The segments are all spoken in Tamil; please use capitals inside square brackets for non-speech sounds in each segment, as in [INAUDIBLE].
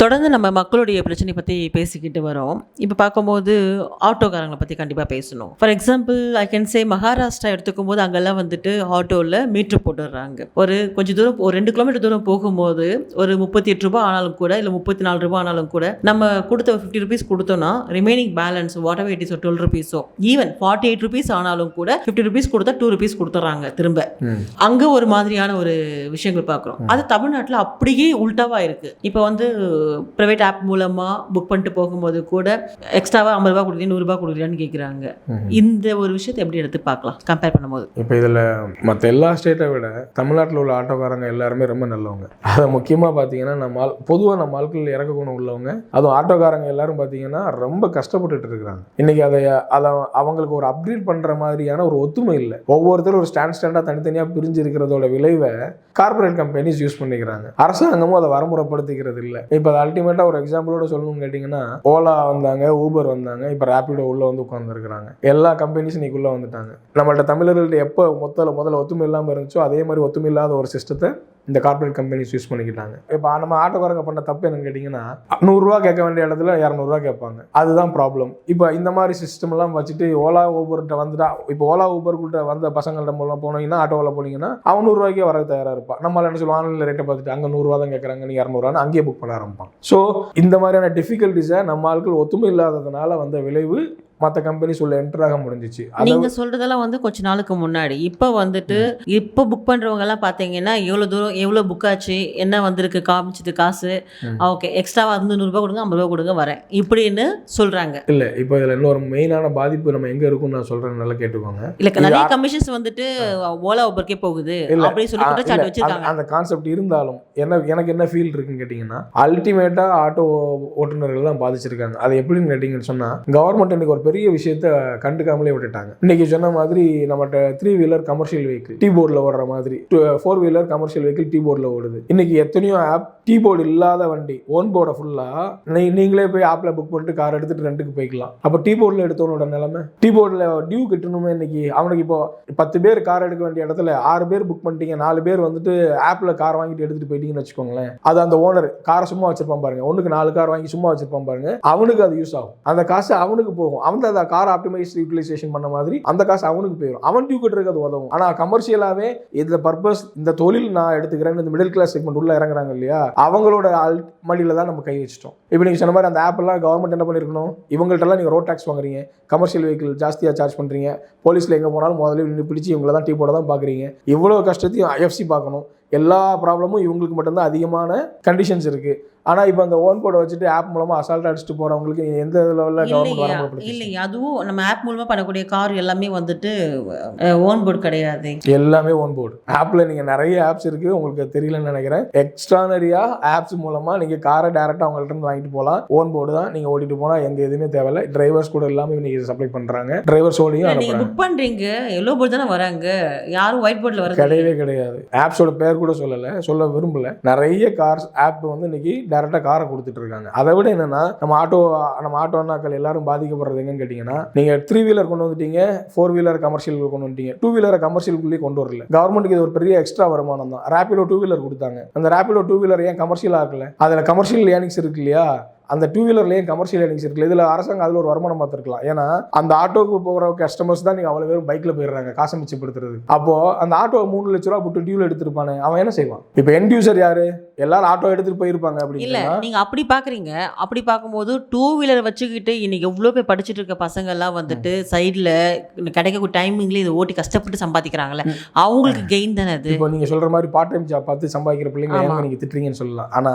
தொடர்ந்து நம்ம மக்களுடைய பிரச்சனை பற்றி பேசிக்கிட்டு வரோம். இப்போ பார்க்கும்போது ஆட்டோக்காரங்களை பற்றி கண்டிப்பாக பேசணும். For example I can say Maharashtra எடுத்துக்கும் போது அங்கெல்லாம் வந்துட்டு ஆட்டோவில் மீட்ரு போட்டுடுறாங்க. ஒரு கொஞ்சம் தூரம் ஒரு ரெண்டு கிலோமீட்டர் தூரம் போகும்போது ஒரு முப்பத்தி எட்டு ரூபாய் ஆனாலும் கூட இல்லை முப்பத்தி நாலு ரூபாய் ஆனாலும் கூட நம்ம கொடுத்த ஃபிஃப்டி ருபீஸ் கொடுத்தோம்னா remaining balance whatever it is twelve ருபீஸோ even forty eight rupees ஆனாலும் கூட ஃபிஃப்டி ருபீஸ் கொடுத்தா டூ ருபீஸ் கொடுத்துட்றாங்க திரும்ப. அங்கே ஒரு மாதிரியான ஒரு விஷயங்கள் பார்க்குறோம். அது தமிழ்நாட்டில் அப்படியே உல்டாவா இருக்கு. இப்போ வந்து ப்ரைவேட் ஆப் மூலமா புக் பண்ணிட்டு போகும்போது கூட எக்ஸ்ட்ராவா ஐம்பது ரூபா கொடுக்குறீங்க நூறுரூபா கொடுக்குறியான்னு கேட்குறாங்க இந்த ஒரு விஷயத்தை எப்படி எடுத்து பார்க்கலாம்? கம்பேர் பண்ணும்போது. இப்போ இதில் மற்ற எல்லா ஸ்டேட்டை விட தமிழ்நாட்டில் உள்ள ஆட்டோக்காரங்க எல்லாருமே ரொம்ப நல்லவங்க. அதை முக்கியமாக பார்த்தீங்கன்னா நம்ம பொதுவாக நம்ம ஆட்கள் இறக்க குணம் உள்ளவங்க. அதுவும் ஆட்டோக்காரங்க எல்லாரும் பார்த்தீங்கன்னா ரொம்ப கஷ்டப்பட்டுட்டு இருக்கிறாங்க. இன்னைக்கு அதை அதை அவங்களுக்கு ஒரு அப்கிரேட் பண்ணுற மாதிரியான ஒரு ஒத்துமை இல்லை. ஒவ்வொருத்தரும் ஒரு ஸ்டாண்ட் ஸ்டாண்டாக தனித்தனியாக பிரிஞ்சு இருக்கிறதோட விளைவை கார்ப்பரேட் கம்பெனிஸ் யூஸ் பண்ணிக்கிறாங்க. அரசாங்கமும் அதை வரமுறைப்படுத்திக்கிறது இல்லை. இப்போ அதை அல்டிமேட்டாக ஒரு எக்ஸாம்பிளோட சொல்லணும்னு கேட்டிங்கன்னா ஓலா வந்தாங்க ஊபர் வந்தாங்க இப்போ ரேப்பிடோ உள்ளே வந்து உட்காந்துருக்குறாங்க எல்லா கம்பெனிஸும் இன்னைக்குள்ளே வந்துட்டாங்க. நம்மள்ட்ட தமிழர்கள்ட்ட எப்போ மொத்தல முதல்ல ஒத்துமை இல்லாமல் இருந்துச்சோ அதே மாதிரி ஒத்துமை இல்லாத ஒரு சிஸ்டத்தை இந்த கார்ப்பரேட் கம்பெனிஸ் யூஸ் பண்ணிக்கிட்டாங்க. இப்போ நம்ம ஆட்டோக்காரங்க பண்ண தப்பு என்னன்னு கேட்டிங்கன்னா நூறுரூவா கேட்க வேண்டிய இடத்துல இரநூறுவா கேட்பாங்க. அதுதான் ப்ராப்ளம் இப்போ இந்த மாதிரி சிஸ்டம்லாம் வச்சுட்டு ஓலா ஊபர்கிட்ட வந்துட்டா இப்போ ஓலா ஊபர்கிட்ட வந்த பசங்கள்ட்ட மூலம் போனீங்கன்னா ஆட்டோவில் போனீங்கன்னா அவன் நூறுரூவாய்க்கே வர தயாராக இருப்பான் நம்மளால என்ன சொல்லுவோம் ஆன்லைனில் ரேட்டை பார்த்துட்டு அங்கே நூறுரூவா தான் கேட்குறாங்க நீ இரநூறுவான்னு அங்கேயே புக் பண்ண ஆரம்பிப்பான். ஸோ இந்த மாதிரியான டிஃபிகல்ட்டிஸை நம்ம ஆட்கள் ஒத்துமை இல்லாததுனால வந்த விளைவு மற்ற கம்பெனிஸ் உள்ள என்டர் ஆக முடிஞ்சிச்சு. நீங்க சொல்றதெல்லாம் வந்து கொஞ்ச நாளுக்கு முன்னாடி. இப்போ வந்துட்டு இப்போ புக் பண்றவங்க எல்லாம் பாத்தீங்கன்னா எவ்வளவு தூரம் எவ்வளவு புக் ஆச்சு என்ன வந்திருக்கு காமிச்சது காசு. ஓகே எக்ஸ்ட்ராவா இருந்து நூறுரூபா கொடுங்க ஐம்பது ரூபா கொடுங்க வரேன். இப்படின்னு சொல்றாங்க. இல்லை இப்போ இதில் இன்னொரு மெயினான பாதிப்பு நம்ம எங்கே இருக்கும்னு நான் சொல்கிறேன் நல்லா கேட்டுக்கோங்க. இல்ல நிறைய கமிஷன்ஸ் வந்துட்டு ஓலா ஊபர்க்கே போகுது. அப்படின்னு சொல்லி குற்றச்சாட்டு வச்சிருக்காங்க. அந்த- அந்த கான்செப்ட் இருந்தாலும் என்ன எனக்கு என்ன ஃபீல் இருக்குன்னு கேட்டிங்கன்னா அல்டிமேட்டா ஆட்டோ ஓட்டுநர்கள் தான் பாதிச்சிருக்காங்க. அது எப்படின்னு கேட்டிங்கன்னு சொன்னா கவர்மெண்ட் இன்னைக்கு ஒரு பெரிய விஷயத்த கண்டுக்காமலே விட்டுட்டாங்க. இன்னைக்கு சொன்ன மாதிரி நம்மகிட்ட three wheeler commercial vehicle T போர்டில் ஓடுற மாதிரி four wheeler commercial vehicle T போர்டில் ஓடுது. இன்னைக்கு எத்தனையோ ஆப் டீ போர்டு இல்லாத வண்டி ஓன் போர்டை ஃபுல்லாக நீங்களே போய் ஆப்பில் புக் பண்ணிட்டு கார் எடுத்துட்டு ரெண்டுக்கு போய்க்கலாம். அப்போ டீ போர்டில் எடுத்தவனோட நிலைமை? டீ போர்டில் டியூ கட்டணுமே இன்னைக்கு. அவனுக்கு இப்போ பத்து பேர் கார் எடுக்க வேண்டிய இடத்துல ஆறு பேர் புக் பண்ணிட்டீங்க நாலு பேர் வந்துட்டு ஆப்பில் கார் வாங்கிட்டு எடுத்துட்டு போயிட்டீங்கன்னு வச்சுக்கோங்களேன். அது அந்த ஓனர் காரை சும்மா வச்சிருப்பான் பாருங்க. ஒன்றுக்கு நாலு கார் வாங்கி சும்மா வச்சிருப்பான் பாருங்க. அவனுக்கு அது யூஸ் ஆகும். அந்த காசு அவனுக்கு போகும். அவன் அந்த கார் ஆப்டிமைஸ் யூட்டிலைசேஷன் பண்ண மாதிரி அந்த காசு அவனுக்கு போயிடும் அவன் டியூ கட்டுறதுக்கு அது உதவும். ஆனால் கமர்ஷியலாகவே இந்த பர்பஸ் இந்த தொழில் நான் எடுத்துக்கிறேன் இந்த மிடில் கிளாஸ் செக்மெண்ட் உள்ள இறங்குறாங்க இல்லையா அவங்களோட அல் மடியில் தான் நம்ம கை வச்சிட்டோம். இப்போ நீங்கள் சொன்ன மாதிரி அந்த ஆப்பெல்லாம் கவர்மெண்ட் என்ன பண்ணிருக்கணும்? இவங்கள்ட்டலாம் நீங்கள் ரோட் டாக்ஸ் வாங்குறீங்க கமர்ஷியல் வெஹிக்கிள் ஜாஸ்தியாக சார்ஜ் பண்ணுறீங்க போலீஸில் எங்கே போனாலும் முதல்ல நின்று பிடிச்சி இவங்கள தான் டீ போட தான் பார்க்குறீங்க இவ்வளோ கஷ்டத்தையும் ஐஎஃப்சி பார்க்கணும். எல்லா ப்ராப்ளமும் இவங்களுக்கு மட்டும்தான் அதிகமான கண்டிஷன்ஸ் இருக்குது ஆனா இப்போ அந்த ஓன் கோடை வச்சுட்டு ஆப் மூலமா அசால்ட் அடிச்சுட்டு போறவங்களுக்கு எந்த லெவலில் கவர்மெண்ட் இல்லையா அதுவும் நம்ம ஆப் மூலமா பண்ணக்கூடிய கார் எல்லாமே வந்துட்டு ஓன் போர்டு கிடையாது. எல்லாமே ஓன் போர்டு ஆப்ல நீங்க நிறைய ஆப்ஸ் இருக்கு உங்களுக்கு தெரியலன்னு நினைக்கிறேன். எக்ஸ்ட்ரானரியா ஆப்ஸ் மூலமா நீங்க காரை டேரக்டா அவங்கள்ட்ட இருந்து வாங்கிட்டு போகலாம் ஓன் போர்டு தான் நீங்க ஓட்டிட்டு போனா எங்க எதுவுமே தேவையில்ல. டிரைவர்ஸ் கூட எல்லாமே இன்னைக்கு சப்ளை பண்றாங்க. டிரைவர்ஸோடையும் இல்ல, நீங்க அனுப்புறாங்க. புக் பண்றீங்க எல்லோ போர்டு தானே வராங்க? யாரும் ஒயிட் போர்டில் வரது கிடையவே கிடையாது. ஆப்ஸோட பேர் கூட சொல்லல சொல்ல விரும்பல. நிறைய கார்ஸ் ஆப் வந்து இன்னைக்கு டேரக்டா காரை கொடுத்துட்டு இருக்காங்க அதை விட என்னன்னா நம்ம ஆட்டோ நம்ம ஆட்டோ அண்ணாக்கள் எல்லாரும் பாதிக்கப்படுறது எங்கன்னு கேட்டீங்கன்னா நீங்க த்ரீ வீலர் கொண்டு வந்துட்டீங்க ஃபோர் வீலர் கமர்ஷியல் கொண்டு வந்துட்டீங்க. டூ வீலரை கமர்ஷியலுக்குள்ளேயே கொண்டு வரல. கவர்மெண்ட்டுக்கு இது ஒரு பெரிய எக்ஸ்ட்ரா வருமானம் தான். ரேப்பிடோ டூ வீலர் கொடுத்தாங்க. அந்த ரேப்பிடோ டூ வீலர் ஏன் கமர்ஷியல் ஆகல அதுல கமர்ஷியல் ஏர்னிங்ஸ் இருக்கு இல்லையா? அந்த டூ வீலர்லேயும் கமர்ஷியல் ஏர்னிங்ஸ் இருக்குல்ல இதில் அரசாங்கம் அதில் ஒரு வருமானம் பார்த்துருக்கலாம். ஏன்னா அந்த ஆட்டோக்கு போகிற கஸ்டமர்ஸ் தான் நீங்கள் அவ்வளோ பேரும் பைக்கில் போயிடுறாங்க காசை மிச்சப்படுத்துறது அப்போது அந்த ஆட்டோ மூணு லட்ச ரூபா போட்டு டியூவில் எடுத்துருப்பானே அவன் என்ன செய்வான்? இப்போ எண்ட் யூசர் யாரு? எல்லாரும் ஆட்டோ எடுத்துட்டு போயிருப்பாங்க இல்ல அப்படின்னு நீங்க அப்படி பாக்குறீங்க. அப்படி பார்க்கும்போது டூ வீலர் வச்சுக்கிட்டு இன்னைக்கு எவ்வளோ பேர் படிச்சுட்டு இருக்க பசங்க எல்லாம் வந்துட்டு சைடுல கிடைக்க டைமிங்ல இதை ஓட்டி கஷ்டப்பட்டு சம்பாதிக்கிறாங்கல்ல. அவங்களுக்கு கெயின் தானே அது? இப்போ நீங்க சொல்ற மாதிரி பார்ட் டைம் ஜாப் பார்த்து சம்பாதிக்கிற பிள்ளைங்க. ஏங்க நீங்க திட்டுறீங்கன்னு சொல்லலாம். ஆனா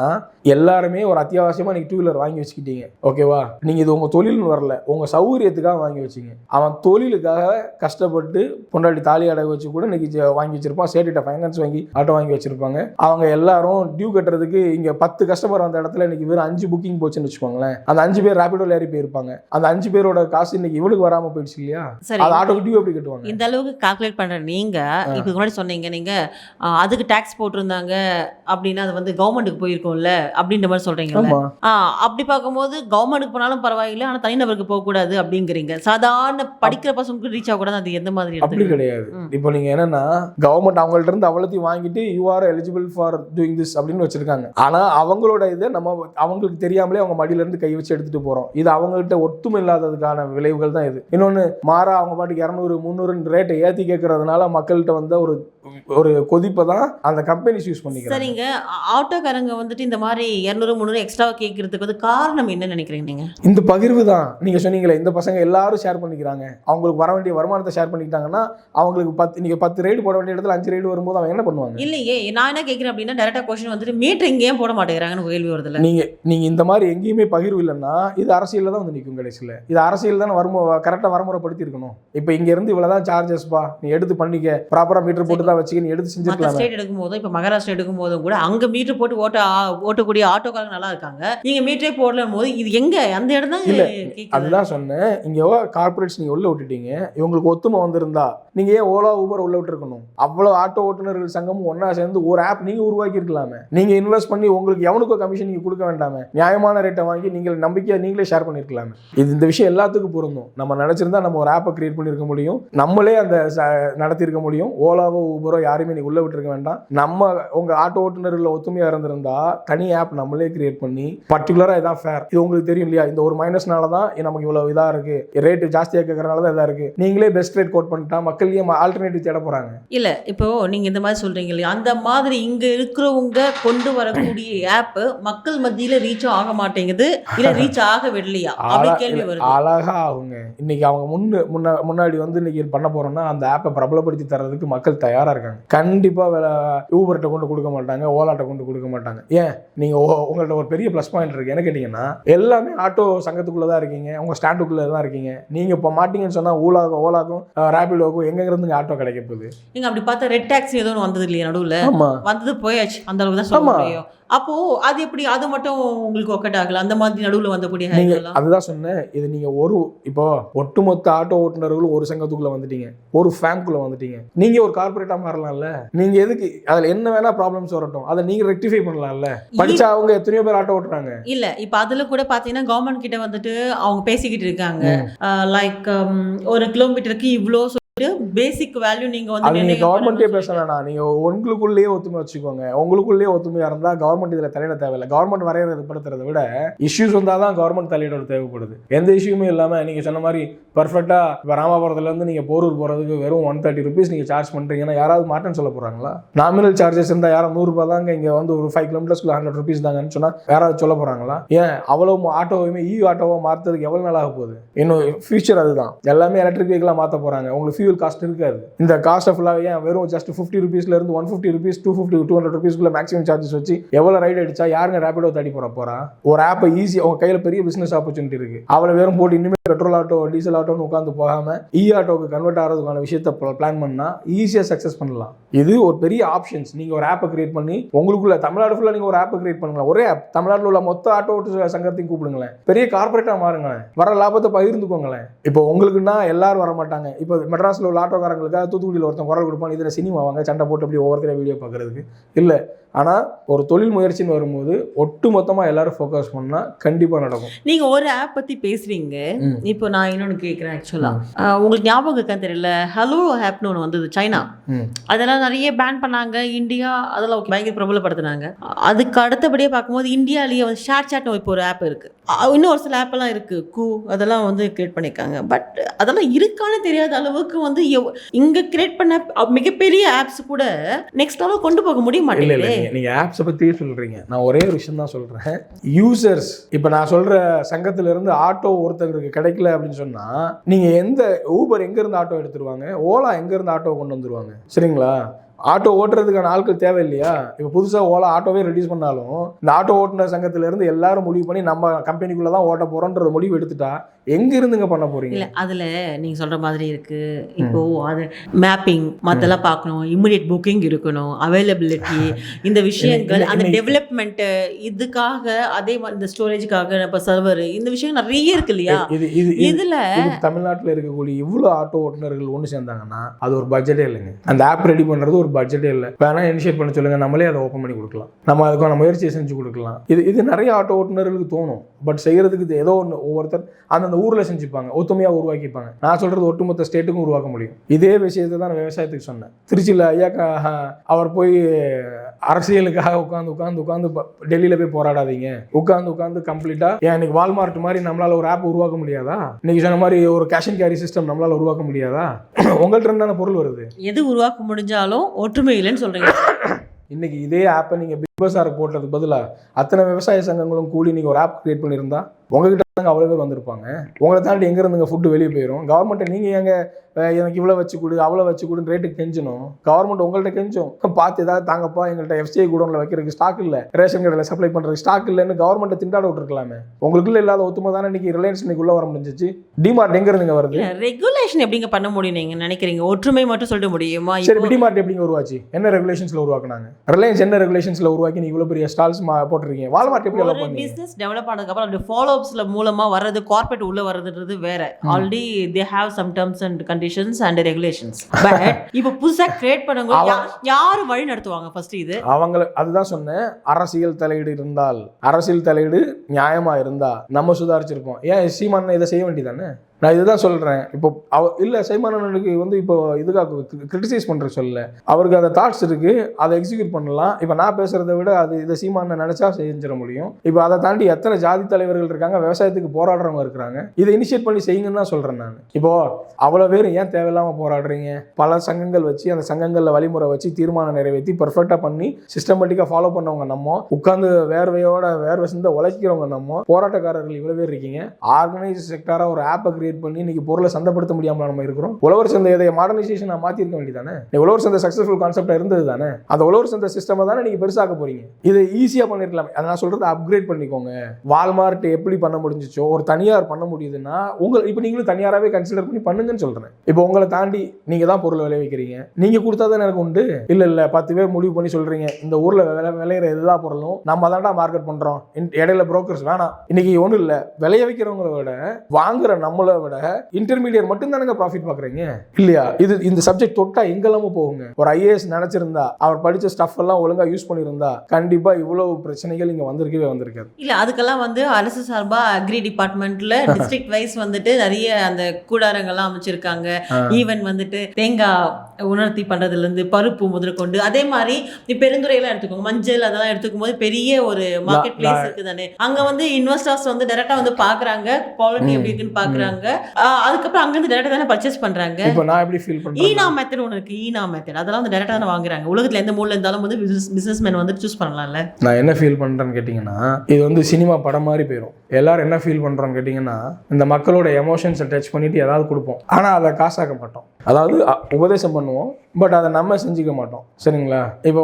எல்லாருமே ஒரு அத்தியாவசியமா நீங்க டூ வீலர் வாங்கி வச்சுக்கிட்டீங்க. ஓகேவா நீங்க இது உங்க தொழில்னு வரல. உங்க சௌகரியத்துக்காக வாங்கி வச்சீங்க. அவன் தொழிலுக்காக கஷ்டப்பட்டு பொண்டாட்டி தாலி அடகு வச்சு கூட இன்னைக்கு வாங்கி வச்சிருப்பான். ஸ்டேட்டிட்ட ஃபைனான்ஸ் வாங்கி ஆட்டோ வாங்கி வச்சிருப்பாங்க. அவங்க எல்லாரும் டியூ கட்டுறதுக்கு இங்க பத்து கஸ்டமர் அந்த இடத்துல இன்னைக்கு வெறும் அஞ்சு புக்கிங் போச்சுன்னு வச்சுக்கோங்களேன். அந்த அஞ்சு பேர் ரேபிடோல ஏறி போயிருப்பாங்க. அந்த அஞ்சு பேரோட காசு இன்னைக்கு இவளுக்கு வராம போயிடுச்சு இல்லையா? அது டியூ எப்படி கட்டுவாங்க? இந்த அளவுக்கு கால்குலேட் பண்ற நீங்க இப்போ முன்னாடி சொன்னீங்க நீங்க அதுக்கு டாக்ஸ் போட்டிருந்தாங்க அப்படின்னா அது வந்து கவர்மெண்ட்டுக்கு போயிருக்கோம்ல அப்படின்ற மாதிரி ஆ அப்படி பார்க்கும்போது கவர்மெண்ட்டுக்கு போனாலும் பரவாயில்ல ஆனா தனிநபருக்கு போக கூடாது அப்படிங்கிறீங்க. சாதாரண படிக்கிற பசங்களுக்கு ரீச் ஆகக்கூடாது அது எந்த மாதிரி அப்படி? கிடையாது. இப்போ நீங்க என்னன்னா கவர்மெண்ட் அவங்கள்ட்ட இருந்து அவ்வளோத்தையும் வாங்கிட்டு you are eligible for doing this அப்படின்னு அப்படின்னு வச்சிருக்காங்க. ஆனா அவங்களோட இதை நம்ம அவங்களுக்கு தெரியாமலே அவங்க மடியில இருந்து கை வச்சு எடுத்துட்டு போறோம். இது அவங்ககிட்ட ஒத்துமை இல்லாததுக்கான விளைவுகள் தான் இது. இன்னொன்னு மாறா அவங்க பாட்டுக்கு இரநூறு முந்நூறுன்னு ரேட்டை ஏத்தி கேட்கறதுனால மக்கள்கிட்ட வந்த ஒரு ஒரு கொதிப்பை தான் அந்த கம்பெனிஸ் யூஸ் பண்ணிக்கிறாங்க. சரிங்க. ஆட்டோக்காரங்க வந்துட்டு இந்த மாதிரி இரநூறு முந்நூறு எக்ஸ்ட்ராவா கேட்கறதுக்கு வந்து காரணம் என்ன நினைக்கிறீங்க நீங்க? இந்த பகிர்வு தான். நீங்க சொன்னீங்களே இந்த பசங்க எல்லாரும் ஷேர் பண்ணிக்கிறாங்க. அவங்களுக்கு வர வேண்டிய வருமானத்தை ஷேர் பண்ணிக்கிட்டாங்கன்னா அவங்களுக்கு பத்து நீங்க பத்து ரைடு போட வேண்டிய இடத்துல அஞ்சு ரைடு வரும்போது அவங்க என்ன பண்ணுவாங்க? இல்லையே நான் என்ன கேட்கிறேன் அப்படின்னா டேரக்டா கொஸ்டின் வந்துட்டு மீட்டர் ஏன் போட மாட்டேங்கிறாங்கன்னு கேள்வி வருதுல்ல? நீங்க நீங்க இந்த மாதிரி எங்கேயுமே பகிர்வு இல்லைன்னா இது அரசியல்ல தான் வந்து நிற்கும் கடைசியில். இது அரசியல் தானே வருமோ கரெக்டாக வரமுறைப்படுத்தி இருக்கணும் இப்போ இங்க இருந்து இவ்வளவுதான் சார்ஜஸ்பா நீ எடுத்து பண்ணிக்க. ப்ராப்பரா மீட்டர் போட்டு தான் வச்சுக்க நீ எடுத்து செஞ்சிருக்கலாமே. ஸ்டேட் எடுக்கும் போதும் இப்போ மகாராஷ்டிரா எடுக்கும் போதும் கூட அங்க மீட்டர் போட்டு ஓட்ட ஓட்டக்கூடிய ஆட்டோக்காரங்க நல்லா இருக்காங்க. நீங்க மீட்டரே போடலும் போது இது எங்க? அந்த இடம் தான் இல்ல, அதுதான் சொன்னேன். இங்க கார்பரேட்ஸ் நீங்க உள்ள விட்டுட்டீங்க. இவங்களுக்கு ஒத்துமை வந்திருந்தா நீங்க ஏன் ஓலா ஊபர் உள்ள விட்டுருக்கணும்? அவ்வளவு ஆட்டோ ஓட்டுநர்கள் சங்கமும் ஒண்ணா சேர்ந்து ஒரு ஆப் நீங்க உருவாக்கி இருக்கலாமே நீங்க இன்வெஸ்ட் பண்ணி உங்களுக்கு எவனுக்கோ கமிஷன் நீங்க கொடுக்க வேண்டாமே. நியாயமான ரேட்டை வாங்கி நீங்கள் நம்பிக்கையா நீங்களே ஷேர் பண்ணிருக்கலாமே இது இந்த விஷயம் எல்லாத்துக்கும் பொருந்தும். நம்ம நினைச்சிருந்தா நம்ம ஒரு ஆப்பை கிரியேட் பண்ணிருக்க முடியும். நம்மளே அந்த நடத்தியிருக்க முடியும். ஓலாவோ ஊபரோ யாரையுமே நீ உள்ள விட்டுருக்க வேண்டாம். நம்ம உங்க ஆட்டோ ஓட்டுநர்கள் ஒத்துமையா இருந்திருந்தா தனி ஆப் நம்மளே கிரியேட் பண்ணி பர்டிகுலரா இதான் ஃபேர் இது உங்களுக்கு தெரியும் இல்லையா? இந்த ஒரு மைனஸ்னால தான் நமக்கு இவ்வளவு இதா இருக்கு. ரேட்டு ஜாஸ்தியா கேட்கறனால தான் இதா இருக்கு. நீங்களே பெஸ்ட் ரேட் கோட் பண்ணிட்டா மக்கள் ஏன் ஆல்டர்னேட்டிவ் தேட போறாங்க. இல்ல இப்போ நீங்க இந்த மாதிரி சொல்றீங்க இல்லையா? அந்த மாதிரி இங்க இருக்கிறவங்க கொண்டு வரக்கூடிய ஆப் மக்கள் மத்தியில ரீச் ஆக மாட்டேங்குது இல்ல ரீச் ஆக விடலையா? அப்படி கேள்வி வருது. அழகா அவங்க இன்னைக்கு அவங்க முன்னு முன்ன முன்னாடி வந்து இன்னைக்கு பண்ண போறோம்னா அந்த ஆப்பை பிரபலப்படுத்தி தர்றதுக்கு மக்கள் தயாரா இருக்காங்க. கண்டிப்பா ஊபர்கிட்ட கொண்டு கொடுக்க மாட்டாங்க ஓலாட்ட கொண்டு கொடுக்க மாட்டாங்க. ஏன்? நீங்க ஓ- உங்கள்ட்ட ஒரு பெரிய ப்ளஸ் பாயிண்ட் இருக்கு. என்ன கேட்டீங்கன்னா எல்லாமே ஆட்டோ சங்கத்துக்குள்ள தான் இருக்கீங்க உங்க ஸ்டாண்டுக்குள்ள தான் இருக்கீங்க. நீங்க இப்போ மாட்டீங்கன்னு சொன்னா ஊலாகும் ஓலாக்கும் ரேபிடோக்கும் எங்க இருந்து ஆட்டோ கிடைக்க போகுது? நீங்க அப்படி பார்த்தா ரெட் டாக்ஸி ஒண்ணு வந்தது இல்லையா நடுவுல? வந்தது போயாச்சு. அந்த அளவுக்கு தான் சொல்ல. முடியும். அப்போ அது எப்படி அது மட்டும் உங்களுக்கு ஒக்கட் ஆகல? அந்த மாதிரி நடுவுல வந்தக்கூடிய அதுதான் சொன்னேன். இது நீங்க ஒரு இப்போ ஒட்டுமொத்த ஆட்டோ ஓட்டுநர்களும் ஒரு சங்கத்துக்குள்ள வந்துட்டீங்க. ஒரு ஃபேம்குள்ள வந்துட்டீங்க. நீங்க ஒரு கார்பரேட்டா மாறலாம்ல? நீங்க எதுக்கு அதுல என்ன வேணா ப்ராப்ளம்ஸ் வரட்டும். அதை நீங்க ரெக்டிஃபை பண்ணலாம்ல? படிச்சா அவங்க எத்தனையோ பேர் ஆட்டோ ஓட்டுறாங்க. இல்ல இப்ப அதுல கூட பாத்தீங்கன்னா கவர்மெண்ட் கிட்ட வந்துட்டு அவங்க பேசிக்கிட்டு இருக்காங்க. லைக் ஒரு கிலோமீட்டருக்கு சொல்லிட்டு பேசிக் வேல்யூ நீங்க வந்து அது நீங்க நிர்ணயம் கவர்மெண்ட்டே பேச வேணாம். நீங்க உங்களுக்குள்ளேயே ஒத்துமை வச்சுக்கோங்க. உங்களுக்குள்ளேயே ஒத்துமையா இருந்தா கவர்மெண்ட் இதுல தலையிட தேவையில்லை. கவர்மெண்ட் வரையறதுப்படுத்துறதை விட இஷ்யூஸ் வந்தாதான் கவர்மெண்ட் தலையிட தேவைப்படுது. எந்த இஷ்யூமே இல்லாம நீங்க சொன்ன மாதிரி பர்ஃபெக்டா இப்போ ராமாபுரத்துல இருந்து நீங்க போரூர் போறதுக்கு வெறும் ஒன் தேர்ட்டி ருபீஸ் நீங்க சார்ஜ் பண்றீங்கன்னா யாராவது மாட்டேன்னு சொல்ல போறாங்களா? நாமினல் சார்ஜஸ் இருந்தா யாரும் நூறு ரூபாய் தாங்க இங்க வந்து ஒரு ஃபைவ் கிலோமீட்டர்ஸ்க்குள்ள ஹண்ட்ரட் ருபீஸ் தாங்கன்னு சொன்னா யாராவது சொல்ல போறாங்களா? ஏன்? அவ்வளவு ஆட்டோவையுமே இ ஆட்டோவை மாத்துறதுக்கு எவ்வளவு நாள் ஆக போகுது? இன்னும் ஃபியூச்சர் அதுதான். எல்லாமே எலக்ட்ரிக் வெஹிக்கிளா மாத்த போறாங்க. உங்களுக்கு ஃபியூல் காஸ்ட் இருக்காது. இந்த காஸ்ட் ஃபுல்லாக ஏன் வெறும் ஜஸ்ட் ஃபிஃப்டி ருபீஸ்ல இருந்து one fifty rupees two fifty two hundred ருபீஸ்க்குள்ள maximum charges வச்சு எவ்வளவு ரைட் அடிச்சா யாருங்க ரேபிடோ தேடி போற? போறா ஒரு ஆப்பை ஈஸி அவங்க கையில பெரிய பிசினஸ் ஆப்பர்ச்சுனிட்டி இருக்கு. அவளை வெறும் போட்டு இனிமேல் பெட்ரோல் ஆட்டோ டீசல் ஆட்டோன்னு உட்காந்து போகாமல் இ e ஆட்டோக்கு கன்வெர்ட் ஆகிறதுக்கான விஷயத்த பிளான் பண்ணால் ஈஸியாக சக்ஸஸ் பண்ணலாம். இது ஒரு பெரிய ஆப்ஷன்ஸ் நீங்கள் ஒரு ஆப்பை கிரியேட் பண்ணி உங்களுக்குள்ள தமிழ்நாடு ஃபுல்லாக நீங்கள் ஒரு ஆப்பை கிரியேட் பண்ணுங்களேன். ஒரே ஆப் தமிழ்நாட்டில் உள்ள மொத்த ஆட்டோ ஓட்டு சங்கத்தையும் கூப்பிடுங்களேன். பெரிய கார்பரேட்டாக மாறுங்களேன். வர லாபத்தை பகிர்ந்துக்கோங்களேன். இப்போ உங்களுக்குன்னா எல்லாரும் வர மாட்டாங்க. இப்போ மெட்ராஸில் உள்ள ஆட்டோக்காரங்களுக்காக தூத்துக்குடியில் ஒருத்தன் குரல் கொடுப்பான். இதில் சினிமா வாங்க சண்டை போட்டு அப்படி ஒவ்வொருத்தர வீடியோ பார்க்குறதுக்கு. இல்லை ஆனால் ஒரு தொழில் முயற்சின்னு வரும்போது ஒட்டு மொத்தமாக எல்லாரும் ஃபோக்கஸ் பண்ணால் கண்டிப்பாக நடக்கும். நீங்க ஒரு ஆப் பத்தி பேசுறீங்க. ம். இப்போ நான் இன்னொன்னு கேக்குறேன் ஆக்சுவலா உங்களுக்கு ஞாபகம் இருக்கான்னு தெரியல? ஹலோ ஆப்னு ஒன்று வந்தது சைனா. அதெல்லாம் நிறைய பேன் பண்ணாங்க. இந்தியா அதெல்லாம் பயங்கர பிரபலப்படுத்தினாங்க. அதுக்கு அடுத்தபடியே பார்க்கும்போது இந்தியாலேயே வந்து ஷேர் சாட்னு இப்போ ஒரு ஆப் இருக்கு. அஹ் இன்னும் ஒரு சில ஆப் எல்லாம் இருக்கு. கூ அதெல்லாம் வந்து கிரியேட் பண்ணிருக்காங்க பட் அதெல்லாம் இருக்கான்னு தெரியாத அளவுக்கு வந்து இங்க கிரியேட் பண்ண மிகப்பெரிய ஆப்ஸ் கூட நெக்ஸ்ட் லெவல் கொண்டு போக முடிய மாட்டேங்குது. நீங்கள் நீங்கள் ஆப்ஸை பற்றியே சொல்கிறீங்க நான் ஒரே ஒரு விஷயம் தான் சொல்கிறேன் யூசர்ஸ் இப்போ நான் சொல்கிற சங்கத்திலேருந்து ஆட்டோ ஒருத்தருக்கு கிடைக்கல அப்படின்னு சொன்னால் நீங்கள் எந்த ஊபர் எங்கேருந்து ஆட்டோ எடுத்துருவாங்க? ஓலா எங்கேருந்து ஆட்டோ கொண்டு வந்துருவாங்க? சரிங்களா? ஆட்டோ ஓட்டுறதுக்கான ஆட்கள் தேவை இல்லையா இப்போ புதுசாக ஓலா ஆட்டோவே ரெடியூஸ் பண்ணாலும் இந்த ஆட்டோ ஓட்டுநர் சங்கத்திலேருந்து எல்லாரும் முடிவு பண்ணி நம்ம கம்பெனிக்குள்ளே தான் ஓட்ட போகிறோன்ற முடிவு எடுத்துட்டா எங்க இருந்துங்க பண்ண போறீங்க? இல்ல அதுல நீங்க சொல்ற மாதிரி இருக்கு. இப்போ அது மேப்பிங் மத்தெல்லாம் பார்க்கணும் இமிடியட் புக்கிங் இருக்கணும் அவைலபிலிட்டி இந்த விஷயங்கள் அந்த இல்ல. டெவலப்மெண்ட் இதுக்காக அதே மாதிரி இந்த ஸ்டோரேஜுக்காக இப்போ சர்வர் இந்த விஷயம் நிறைய இருக்கு இல்லையா? இது இது இது இதுல இது தமிழ்நாட்டில் இருக்கக்கூடிய இவ்வளோ ஆட்டோ ஓட்டுநர்கள் ஒன்று சேர்ந்தாங்கன்னா அது ஒரு பட்ஜெட்டே இல்லைங்க. அந்த ஆப் ரெடி பண்ணுறது ஒரு பட்ஜெட்டே இல்லை. வேணால் இனிஷியேட் பண்ண சொல்லுங்கள் நம்மளே அதை ஓப்பன் பண்ணி கொடுக்கலாம். நம்ம அதுக்கான முயற்சியை செஞ்சு கொடுக்கலாம். இது இது நிறைய ஆட்டோ ஓட்டுநர்களுக்கு தோணும். பட் செய்கிறதுக்கு இது ஏதோ ஒன்று ஒவ்வொருத்தர் அந்தந்த ஊரில் செஞ்சுப்பாங்க. ஒத்துமையாக உருவாக்கிப்பாங்க. நான் சொல்கிறது ஒட்டுமொத்த ஸ்டேட்டுக்கும் உருவாக்க முடியும். இதே விஷயத்தை தான் நான் விவசாயத்துக்கு சொன்னேன். திருச்சியில் ஐயா அவர் போய் அரசியலுக்காக உட்காந்து உட்காந்து உட்காந்து டெல்லியில போய் போராடாதீங்க. உட்காந்து உட்காந்து கம்ப்ளீட்டா ஏன் இன்னைக்கு வால்மார்ட் மாதிரி நம்மளால ஒரு ஆப் உருவாக்க முடியாதா? இன்னைக்கு சொன்ன மாதிரி ஒரு கேஷ் அண்ட் கேரி சிஸ்டம் நம்மளால உருவாக்க முடியாதா? [CLEARS THROAT] உங்கள்ட்ட இருந்தான பொருள் வருது? எது உருவாக்க முடிஞ்சாலும் ஒற்றுமை இல்லைன்னு சொல்றீங்க. [CLEARS THROAT] இன்னைக்கு இதே ஆப்பை நீங்க பஸாருக்கு போட்டதுக்கு பதிலா அத்தனை விவசாய சங்கங்களும் கூடி நீங்க ஒரு ஆப் கிரியேட் பண்ணியிருந்தா உங்ககிட்ட தாங்க அவ்வளோ பேர் வந்திருப்பாங்க. உங்களை தாண்டி எங்க இருந்துங்க ஃபுட்டு வெளியே போயிடும் கவர்மெண்ட்டை நீங்க எங்க எனக்கு இவ்வளோ வச்சு கொடு அவ்வளோ வச்சு கொடுன்னு ரேட்டுக்கு கெஞ்சணும் கவர்மெண்ட் உங்கள்ட்ட கெஞ்சும். பார்த்து ஏதாவது தாங்கப்பா எங்கள்கிட்ட எஃப்சிஐ குடோனில் வைக்கிறதுக்கு ஸ்டாக் இல்லை. ரேஷன் கடையில் சப்ளை பண்ணுறதுக்கு ஸ்டாக் இல்லைன்னு கவர்மெண்ட்டை திண்டாட விட்டுருக்கலாமே. உங்களுக்குள்ள இல்லாத ஒத்துமை தானே இன்னைக்கு ரிலையன்ஸ் இன்னைக்கு உள்ள வர முடிஞ்சிச்சு. டிமார்ட் எங்க இருந்துங்க வருது? ரெகுலேஷன் எப்படிங்க பண்ண முடியும் நீங்க நினைக்கிறீங்க? ஒற்றுமை மட்டும் சொல்லிட முடியுமா? சரி டிமார்ட் எப்படிங்க உருவாச்சு? என்ன ரெகுலேஷன்ஸ்ல உருவாக்குனாங்க? ரிலையன்ஸ் என்ன ரெகுலேஷன்ஸ்ல உருவாக்கி நீ இவ்வளவு பெரிய ஸ்டால்ஸ் போட்டிருக்கீங்க. வால்மார்ட் எப்படி allow பண்ணீங்க? பிசினஸ் டெவலப் ஆனதுக்கு அப்புறம் அந்த ஃபாலோ அப்ஸ்ல மூலமா வர்றது கார்பரேட் உள்ள வர்றதுன்றது வேற. Already they have some terms and conditions and regulations but இப்போ புதுசா கிரியேட் பண்ணவங்க யா- யாரு வழி நடத்துவாங்க ஃபர்ஸ்ட் இது? அவங்கள அதுதான் சொன்னேன். அரசியல் தலையீடு இருந்தால் அரசியல் தலையீடு நியாயமா இருந்தா நம்ம சுதாரிச்சிருப்போம். ஏன் சீமான் இதை செய்ய வேண்டியதானே நான் இதுதான் சொல்கிறேன் இப்போ அவ இல்லை சைமானனுக்கு வந்து இப்போ இதுக்காக கிரிட்டிசைஸ் பண்ணுற சொல்ல அவருக்கு அந்த தாட்ஸ் இருக்கு அதை எக்ஸிக்யூட் பண்ணலாம். இப்போ நான் பேசுறதை விட அது இதை சீமான நினைச்சா செஞ்சிட முடியும். இப்போ அதை தாண்டி எத்தனை ஜாதி தலைவர்கள் இருக்காங்க விவசாயத்துக்கு போராடுறவங்க இருக்கிறாங்க. இதை இனிஷியேட் பண்ணி செய்யுங்கன்னு தான் சொல்கிறேன் நான். இப்போ அவ்வளோ பேர் ஏன் தேவையில்லாமல் போராடுறீங்க? பல சங்கங்கள் வச்சு அந்த சங்கங்களில் வழிமுறை வச்சு தீர்மானம் நிறைவேற்றி பர்ஃபெக்டாக பண்ணி சிஸ்டமேட்டிக்காக ஃபாலோ பண்ணவங்க நம்ம. உட்காந்து வேர்வையோட வேர்வை சிந்த உழைக்கிறவங்க நம்ம. போராட்டக்காரர்கள் இவ்வளோ பேர் இருக்கீங்க. ஆர்கனைஸ் செக்டாராக ஒரு ஆப்பை கிரியேட் பண்ணி இன்னைக்கு பொருளை சந்தைப்படுத்த முடியாமல் நம்ம இருக்கிறோம்? உழவர் சந்தை இதை மாடர்னைசேஷன் மாற்றிருக்க வேண்டியதானே? உழவர் சந்தை சக்ஸஸ்ஃபுல் கான்செப்டாக இருந்தது தானே அந்த உழவர் சந்தை சிஸ்டம் தானே நீங்கள் பெருசாக்க போறீங்க. இது ஈஸியாக பண்ணிருக்கலாம். அதை நான் சொல்கிறது அப்கிரேட் பண்ணிக்கோங்க. வால்மார்ட் எப்படி பண்ண முடிஞ்சிச்சோ ஒரு தனியார் பண்ண முடியுதுன்னா உங்கள் இப்போ நீங்களும் தனியாராகவே கன்சிடர் பண்ணி பண்ணுங்கன்னு சொல்கிறேன் இப்போ உங்களை தாண்டி நீங்கள் தான் பொருள் விளைவிக்கிறீங்க நீங்கள் கொடுத்தா தான் எனக்கு உண்டு? இல்லை இல்லை பத்து பேர் முடிவு பண்ணி சொல்கிறீங்க இந்த ஊரில் விளை விளையிற எல்லா பொருளும் நம்ம தான்டா மார்க்கெட் பண்ணுறோம் இன்- இடையில புரோக்கர்ஸ் வேணாம். இன்னைக்கு ஒன்றும் இல்லை. விளைய வைக்கிறவங்கள விட வாங்குற நம்மளை விட இன்டர்மீடியட் மட்டும் தானங்க ப்ராஃபிட் பாக்குறீங்க? இல்லையா? இது இந்த சப்ஜெக்ட் தொட்டா எங்கெல்லாம போகுங்க. ஒரு ஐஏஎஸ் நினைச்சிருந்தா அவர் படிச்ச ஸ்டஃப் எல்லாம் ஒழுங்கா யூஸ் பண்ணியிருந்தா கண்டிப்பா இவ்வளவு பிரச்சனைகள் இங்க வந்திருக்கவே வந்திருக்காது. இல்ல அதுக்கெல்லாம் வந்து அரசு சார்பா அக்ரி டிபார்ட்மெண்ட்ல டிஸ்ட்ரிக்ட் வைஸ் வந்துட்டு நிறைய அந்த கூடாரங்கள்லாம் அமைச்சிருக்காங்க. ஈவன் வந்துட்டு தேங்காய் உணர்த்தி பண்றதுல இருந்து பருப்பு முதற்கொண்டு அதே மாதிரி பெருந்துறையெல்லாம் எடுத்துக்கோங்க. மஞ்சள் அதெல்லாம் எடுத்துக்கும் போது பெரிய ஒரு மார்க்கெட் பிளேஸ் இருக்கு தானே அங்க வந்து இன்வெஸ்டர்ஸ் வந்து டைரக்டா வந்து பாக்குறாங்க. குவாலிட்டி எப்படி இருக்குன்னு பாக்குறாங்க. அதுக்கப்புறம் அங்க இருந்து டைரக்டா தானே பர்ச்சேஸ் பண்றாங்க. இப்போ நான் எப்படி ஃபீல் பண்றேன் ஈனா மெத்தட் ஒன்று இருக்கு. ஈனா மெத்தட் அதெல்லாம் வந்து டைரக்டா தானே வாங்குறாங்க. உலகத்துல எந்த மூலைல இருந்தாலும் வந்து பிசினஸ் மேன் வந்து சூஸ் பண்ணலாம்ல. நான் என்ன ஃபீல் பண்ணுறேன்னு கேட்டிங்கன்னா இது வந்து சினிமா படம் மாதிரி போயிடும் எல்லாரும் என்ன ஃபீல் பண்ணுறோம் கேட்டிங்கன்னா இந்த மக்களோட எமோஷன்ஸை டச் பண்ணிவிட்டு ஏதாவது கொடுப்போம். ஆனால் அதை காசாக்க மாட்டோம். அதாவது உபதேசம் பண்ணுவோம். பட் அதை நம்ம செஞ்சுக்க மாட்டோம். சரிங்களா? இப்போ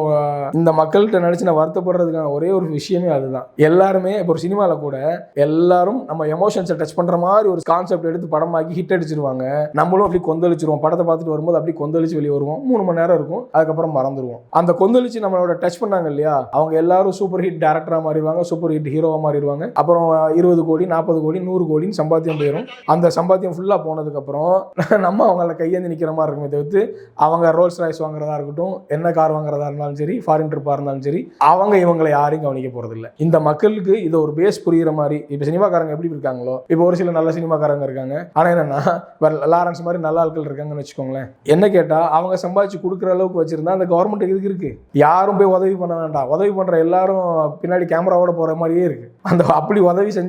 இந்த மக்கள்கிட்ட நினச்சி நான் வருத்தப்படுறதுக்கான ஒரே ஒரு விஷயமே அதுதான். எல்லாருமே இப்போ ஒரு சினிமாவில் கூட எல்லாரும் நம்ம எமோஷன்ஸை டச் பண்ணுற மாதிரி ஒரு கான்செப்ட் எடுத்து படமாக்கி ஹிட் அடிச்சிருவாங்க. நம்மளும் அப்படி கொந்தளிச்சிருவோம். படத்தை பார்த்துட்டு வரும்போது அப்படி கொந்தளிச்சு வெளியே வருவோம். மூணு மணி நேரம் இருக்கும். அதுக்கப்புறம் மறந்துடுவோம் அந்த கொந்தளிச்சு நம்மளோட டச் பண்ணாங்க இல்லையா? அவங்க எல்லாரும் சூப்பர் ஹிட் டேரக்டராக மாறிடுவாங்க. சூப்பர் ஹிட் ஹீரோவாக மாறிடுவாங்க. அப்புறம் இருபது கோடி நாற்பது கோடி நூறு கோடின்னு சம்பாத்தியம் போயிடும் அந்த சம்பாத்தியம் ஃபுல்லாக போனதுக்கப்புறம் [LAUGHS] நம்ம அவங்கள கையேந்து நிற்கிற மாதிரி இருக்குமே தவிர்த்து அவங்க ரோல்ஸ் ராய்ஸ் வாங்குறதா இருக்கட்டும் என்ன கார் வாங்குறதா இருந்தாலும் சரி ஃபாரின் ட்ரிப்பாக இருந்தாலும் சரி அவங்க இவங்களை யாரையும் கவனிக்க போகிறதில்ல இந்த மக்களுக்கு இதை ஒரு பேஸ் புரிகிற மாதிரி இப்போ சினிமாக்காரங்க எப்படி இருக்காங்களோ இப்போ ஒரு சில நல்ல சினிமாக்காரங்க இருக்காங்க. ஆனால் என்னென்னா இப்ப லாரன்ஸ் மாதிரி நல்ல ஆட்கள் இருக்காங்கன்னு வச்சுக்கோங்களேன். என்ன கேட்டால் அவங்க சம்பாதிச்சு கொடுக்குற அளவுக்கு வச்சுருந்தா அந்த கவர்மெண்ட் இதுக்கு இருக்குது யாரும் போய் உதவி பண்ண வேண்டாம். உதவி பண்ணுற எல்லாரும் பின்னாடி கேமராவோட போகிற மாதிரியே இருக்குது அந்த அப்படி உதவி செஞ்சு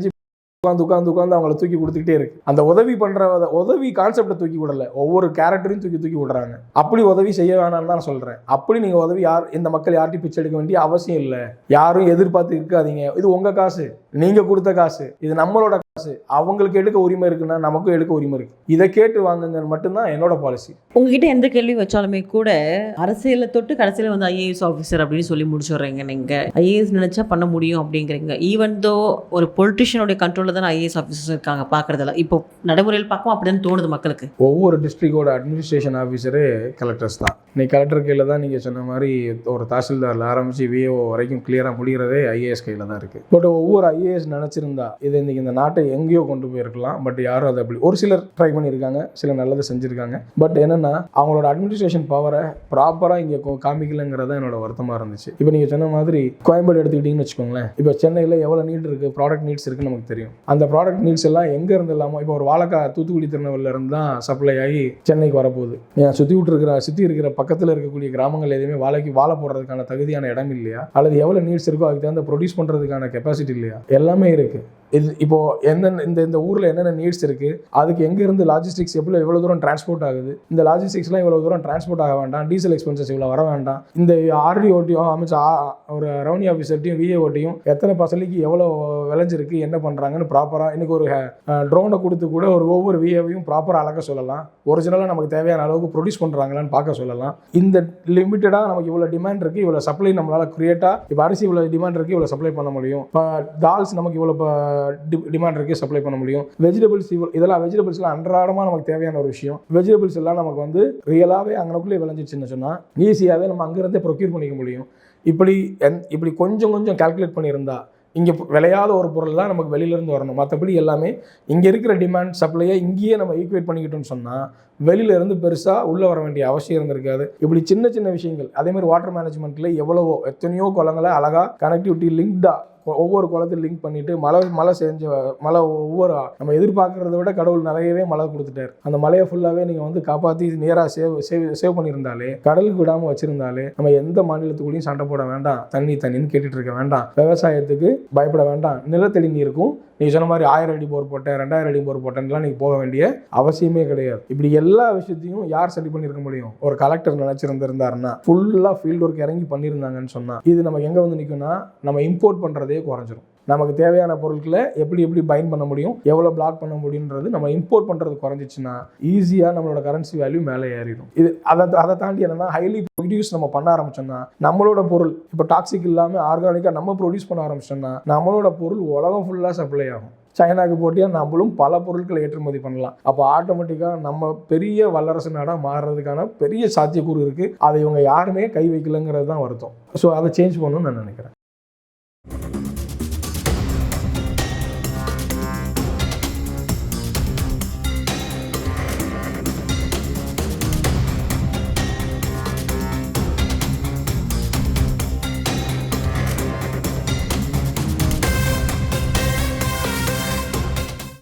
உட்காந்து உட்காந்து உட்காந்து அவங்கள தூக்கி கொடுத்துக்கிட்டே இருக்கு. அந்த உதவி பண்ற உதவி கான்செப்டை தூக்கி விடல. ஒவ்வொரு கேரக்டரையும் தூக்கி தூக்கி விடுறாங்க. அப்படி உதவி செய்ய வேணாம்னு தான் நான் சொல்றேன். அப்படி நீங்க உதவி யார் இந்த மக்கள் யார்ட்டையும் பிச்சை எடுக்க வேண்டிய அவசியம் இல்லை. யாரும் எதிர்பார்த்து இருக்காதீங்க. இது உங்க காசு. நீங்க கொடுத்த காசு இது நம்மளோட காசு அவங்களுக்கு எடுக்க உரிமை இருக்குன்னா நமக்கும் எடுக்க உரிமை இருக்கு. இதை கேட்டு வாங்குங்கன்னு மட்டும்தான் என்னோட பாலிசி உங்ககிட்ட எந்த கேள்வி வச்சாலுமே கூட அரசியலை தொட்டு கடைசியில் வந்து ஐஏஎஸ் ஆஃபீஸர் அப்படின்னு சொல்லி முடிச்சுடுறீங்க நீங்கள் ஐஏஎஸ் நினைச்சா பண்ண முடியும் அப்படிங்கிறீங்க. ஈவன் தோ ஒரு பொலிட்டிஷியனுடைய கண்ட்ரோலில் தானே ஐஏஎஸ் ஆஃபீஸர்ஸ் இருக்காங்க பார்க்குறதுல. இப்போ நடைமுறையில் பார்க்கவும் அப்படின்னு தோணுது மக்களுக்கு? ஒவ்வொரு டிஸ்ட்ரிக்டோட அட்மினிஸ்ட்ரேஷன் ஆஃபீஸரே கலெக்டர்ஸ் தான். இன்னைக்கு கலெக்டர் கையில் தான் நீங்கள் சொன்ன மாதிரி ஒரு தாசில்தாரில் ஆரம்பித்து விஏஓ வரைக்கும் கிளியராக முடிகிறதே ஐஏஎஸ் கையில் தான் இருக்குது பட் ஒவ்வொரு ஐஏஎஸ் ஐஏஎஸ் நினச்சிருந்தா இதை இன்னைக்கு இந்த நாட்டை எங்கேயோ கொண்டு போயிருக்கலாம். பட் யாரும் அதை அப்படி ஒரு சிலர் ட்ரை பண்ணியிருக்காங்க சில நல்லதை செஞ்சுருக்காங்க. பட் என்னென்னா அவங்களோட அட்மினிஸ்ட்ரேஷன் பவரை ப்ராப்பராக இங்கே காமிக்கலங்கிறத என்னோட வருத்தமாக இருந்துச்சு. இப்போ நீங்கள் சொன்ன மாதிரி கோயம்பேடு எடுத்துக்கிட்டிங்கன்னு வச்சுக்கோங்களேன். இப்போ சென்னையில் எவ்வளோ நீட் இருக்குது ப்ராடக்ட் நீட்ஸ் இருக்குன்னு நமக்கு தெரியும். அந்த ப்ராடக்ட் நீட்ஸ் எல்லாம் எங்கே இருந்து இல்லாமல் இப்போ ஒரு வாழைக்காய் தூத்துக்குடி திருநெல்வேலியில இருந்து தான் சப்ளை ஆகி சென்னைக்கு வரப்போகுது. ஏன் சுற்றி விட்டுருக்கிற சுற்றி இருக்கிற பக்கத்தில் இருக்கக்கூடிய கிராமங்கள் எதுவுமே வாழைக்கு வாழை போடுறதுக்கான தகுதியான இடம் இல்லையா? அல்லது எவ்வளோ நீட்ஸ் இருக்கோ அதுக்கு தகுந்த ப்ரொடியூஸ் பண்ணுறதுக்கான கெப்பாசிட்டி இல்லையா? எல்லாமே இருக்குது இது இப்போ எந்தெந்த இந்த இந்த ஊரில் என்னென்ன நீட்ஸ் இருக்குது அதுக்கு எங்கேருந்து லாஜிஸ்டிக்ஸ் எவ்வளோ எவ்வளோ தூரம் டிரான்ஸ்போர்ட் ஆகுது இந்த லாஜிஸ்டிக்ஸ்லாம் இவ்வளோ தூரம் டிரான்ஸ்போர்ட் ஆக வேண்டாம் டீசல் எக்ஸ்பென்சஸ் இவ்வளோ வர வேண்டாம் இந்த ஆர்டிஓட்டியும் அமைச்ச ஒரு ரெவன்யூ ஆஃபீஸர்ட்டையும் விஏஓட்டையும் எத்தனை பசலிக்கு எவ்வளோ விளைஞ்சிருக்கு என்ன பண்ணுறாங்கன்னு ப்ராப்பராக இன்னைக்கு ஒரு ட்ரோனை கொடுத்து கூட ஒரு ஒவ்வொரு விஏவையும் ப்ராப்பராக அளக்க சொல்லலாம். ஒரிஜினலாக நமக்கு தேவையான அளவுக்கு ப்ரொடியூஸ் பண்ணுறாங்களான்னு பார்க்க சொல்லலாம். இந்த லிமிட்டடாக நமக்கு இவ்வளோ டிமாண்ட் இருக்குது இவ்வளோ சப்ளை நம்மளால் க்ரியேட்டாக இப்போ அரிசி இவ்வளோ டிமாண்ட் இருக்குது இவ்வளோ சப்ளை பண்ண முடியும். இப்போ தால்ஸ் நமக்கு இவ்வளோ இப்போ டிமாண்ட் இருக்குது சப்ளை பண்ண முடியும். வெஜிடபிள்ஸ் இவ்வளோ இதெல்லாம் வெஜிடபிள்ஸ்லாம் அன்றாடமாக நமக்கு தேவையான ஒரு விஷயம். வெஜிடபிள்ஸ் எல்லாம் நமக்கு வந்து ரியலாகவே அங்கனக்குள்ளே விளைஞ்சிச்சுன்னு சொன்னால் ஈஸியாகவே நம்ம அங்கேருந்தே ப்ரொக்யூர் பண்ணிக்க முடியும். இப்படி எந் இப்படி கொஞ்சம் கொஞ்சம் கால்குலேட் பண்ணியிருந்தா இங்கே விளையாத ஒரு பொருள் தான் நமக்கு வெளியிலேருந்து வரணும். மற்றபடி எல்லாமே இங்கே இருக்கிற டிமாண்ட் சப்ளையை இங்கேயே நம்ம ஈக்குவேட் பண்ணிக்கிட்டோம்னு சொன்னால் வெளியில இருந்து பெருசாக உள்ளே வர வேண்டிய அவசியம் இருந்திருக்காது. இப்படி சின்ன சின்ன விஷயங்கள் அதேமாதிரி வாட்டர் மேனேஜ்மெண்ட்டில் எவ்வளவோ எத்தனையோ குளங்களை அழகாக கனெக்டிவிட்டி லிங்க்டாக ஒவ்வொரு குளத்தையும் லிங்க் பண்ணிட்டு மழை மழை செஞ்ச மழை ஒவ்வொரு நம்ம எதிர்பார்க்கறத விட கடவுள் நிறையவே மழை கொடுத்துட்டாரு. அந்த மழையை ஃபுல்லாகவே நீங்கள் வந்து காப்பாற்றி நேராக சேவ் சேவ் சேவ் பண்ணியிருந்தாலே கடலுக்கு விடாமல் வச்சிருந்தாலே நம்ம எந்த மாநிலத்துக்குள்ளேயும் சண்டை போட வேண்டாம். தண்ணி தண்ணின்னு கேட்டுட்டு இருக்க வேண்டாம். விவசாயத்துக்கு பயப்பட வேண்டாம். நிலத்தடி நீருக்கும் நீ சொன்ன மாதிரி ஆயிரம் அடி போர் போட்டேன் ரெண்டாயிரம் அடி போர் போட்டேன்லாம் நீங்கள் போக வேண்டிய அவசியமே கிடையாது. இப்படி எல்லா விஷயத்தையும் யார் சரி பண்ணியிருக்க முடியும்? ஒரு கலெக்டர் நினச்சிருந்திருந்தாருன்னா ஃபுல்லாக ஃபீல்டு ஒர்க் இறங்கி பண்ணியிருந்தாங்கன்னு சொன்னால் இது நமக்கு எங்கே வந்து நிற்கும்னா நம்ம இம்போர்ட் பண்ணுறதே குறைஞ்சிரும். நமக்கு தேவையான பொருட்களை எப்படி எப்படி பைன் பண்ண முடியும் எவ்வளோ பிளாக் பண்ண முடியுன்றது நம்ம இம்போர்ட் பண்ணுறது குறைஞ்சிச்சுன்னா ஈஸியாக நம்மளோட கரன்சி வேல்யூ மேலே ஏறிடும். இது அதை அதை தாண்டி என்னன்னா ஹைலி ப்ரொடியூஸ் நம்ம பண்ண ஆரம்பிச்சோம்னா நம்மளோட பொருள் இப்போ டாக்ஸிக் இல்லாமல் ஆர்கானிக்காக நம்ம ப்ரொடியூஸ் பண்ண ஆரம்பிச்சோம்னா நம்மளோட பொருள் உலகம் ஃபுல்லாக சப்ளை ஆகும். சைனாக்கு போட்டியாக நம்மளும் பல பொருட்களை ஏற்றுமதி பண்ணலாம். அப்போ ஆட்டோமேட்டிக்காக நம்ம பெரிய வல்லரசு நாடாக மாறுறதுக்கான பெரிய சாத்தியக்கூறு இருக்குது அதை இவங்க யாருமே கை வைக்கலங்கிறது தான் வருத்தம். ஸோ அதை சேஞ்ச் பண்ணணும்னு நான் நினைக்கிறேன்.